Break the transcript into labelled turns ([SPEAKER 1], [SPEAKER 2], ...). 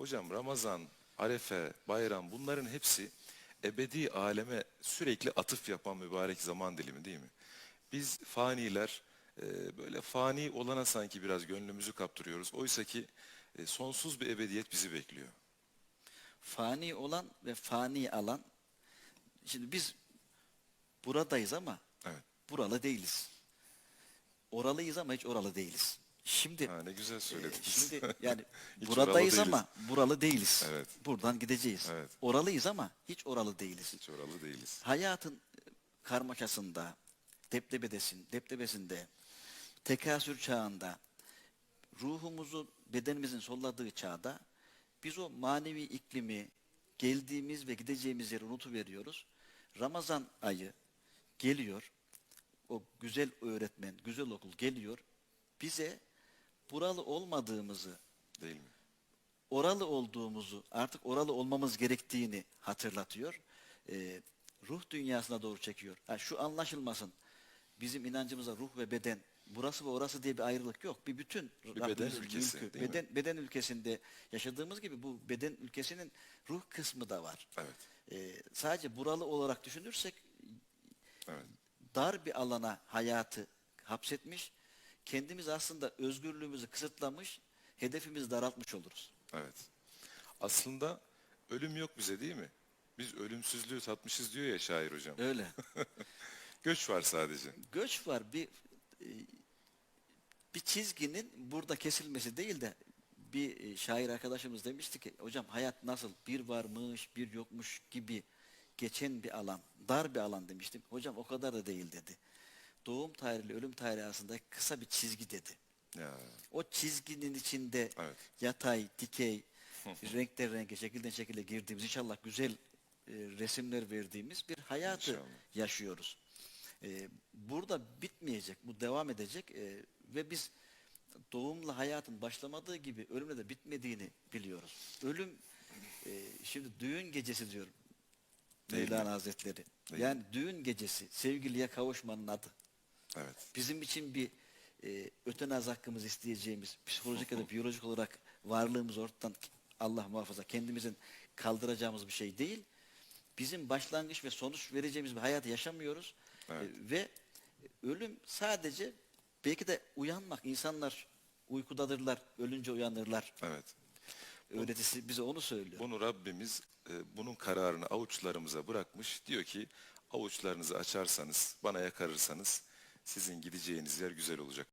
[SPEAKER 1] Hocam Ramazan, Arefe, Bayram bunların hepsi ebedi aleme sürekli atıf yapan mübarek zaman dilimi değil mi? Biz faniler e, böyle fani olana sanki biraz gönlümüzü kaptırıyoruz. Oysa ki e, sonsuz bir ebediyet bizi bekliyor.
[SPEAKER 2] Fani olan ve fani alan. Şimdi biz buradayız ama
[SPEAKER 1] Evet.
[SPEAKER 2] buralı değiliz. Oralıyız ama hiç oralı değiliz. Şimdi
[SPEAKER 1] Ha, ne güzel
[SPEAKER 2] e,
[SPEAKER 1] söylediniz.
[SPEAKER 2] şimdi yani buradayız ama buralı değiliz.
[SPEAKER 1] Evet.
[SPEAKER 2] Buradan gideceğiz.
[SPEAKER 1] Evet.
[SPEAKER 2] Oralıyız ama hiç oralı değiliz.
[SPEAKER 1] Hiç oralı değiliz.
[SPEAKER 2] Hayatın e, karmaşasında, deptebedesin, deptebesinde, tekasür çağında, ruhumuzu, bedenimizin solladığı çağda biz o manevi iklimi, geldiğimiz ve gideceğimiz yeri unutuveriyoruz. Ramazan ayı geliyor, o güzel öğretmen, güzel okul geliyor, bize buralı olmadığımızı,
[SPEAKER 1] Değil mi?
[SPEAKER 2] oralı olduğumuzu, artık oralı olmamız gerektiğini hatırlatıyor. Ee, ruh dünyasına doğru çekiyor. Ha, şu anlaşılmasın. Bizim inancımıza ruh ve beden, burası ve orası diye bir ayrılık yok. Bir bütün.
[SPEAKER 1] beden
[SPEAKER 2] Rabbimizin
[SPEAKER 1] ülkesi, mi?
[SPEAKER 2] beden, beden ülkesinde yaşadığımız gibi bu beden ülkesinin ruh kısmı da var.
[SPEAKER 1] Evet.
[SPEAKER 2] Ee, sadece buralı olarak düşünürsek
[SPEAKER 1] Evet.
[SPEAKER 2] dar bir alana hayatı hapsetmiş, kendimiz aslında özgürlüğümüzü kısıtlamış, hedefimizi daraltmış oluruz.
[SPEAKER 1] Evet. Aslında ölüm yok bize değil mi? Biz ölümsüzlüğü tatmışız diyor ya şair hocam.
[SPEAKER 2] Öyle.
[SPEAKER 1] Göç var sadece.
[SPEAKER 2] göç var. Bir e, bir çizginin burada kesilmesi değil de bir e, şair arkadaşımız demişti ki hocam hayat nasıl bir varmış bir yokmuş gibi geçen bir alan dar bir alan demiştim. Hocam o kadar da değil dedi. Doğum tarihiyle ölüm tarihi arasında kısa bir çizgi dedi.
[SPEAKER 1] Ya.
[SPEAKER 2] O çizginin içinde
[SPEAKER 1] Evet.
[SPEAKER 2] yatay, dikey, renkten renge, şekilden şekile girdiğimiz inşallah güzel e, resimler verdiğimiz bir hayatı
[SPEAKER 1] İnşallah.
[SPEAKER 2] yaşıyoruz. E, burada bitmeyecek, bu devam edecek e, ve biz doğumla hayatın başlamadığı gibi ölümle de bitmediğini biliyoruz. Ölüm, e, şimdi düğün gecesi diyorum? Mevlana Hazretleri.
[SPEAKER 1] Değil
[SPEAKER 2] yani düğün gecesi, sevgiliye kavuşmanın adı
[SPEAKER 1] Evet.
[SPEAKER 2] bizim için bir e, ötenaz hakkımız isteyeceğimiz psikolojik ya da biyolojik olarak varlığımız ortadan Allah muhafaza kendimizin kaldıracağımız bir şey değil. Bizim başlangıç ve sonuç vereceğimiz bir hayat yaşamıyoruz.
[SPEAKER 1] Evet.
[SPEAKER 2] E, ve ölüm sadece belki de uyanmak. insanlar uykudadırlar, ölünce uyanırlar.
[SPEAKER 1] Evet.
[SPEAKER 2] Öğretisi bize onu söylüyor.
[SPEAKER 1] Bunu Rabbimiz e, bunun kararını avuçlarımıza bırakmış. Diyor ki avuçlarınızı açarsanız, bana yakarırsanız sizin gideceğiniz yer güzel olacak.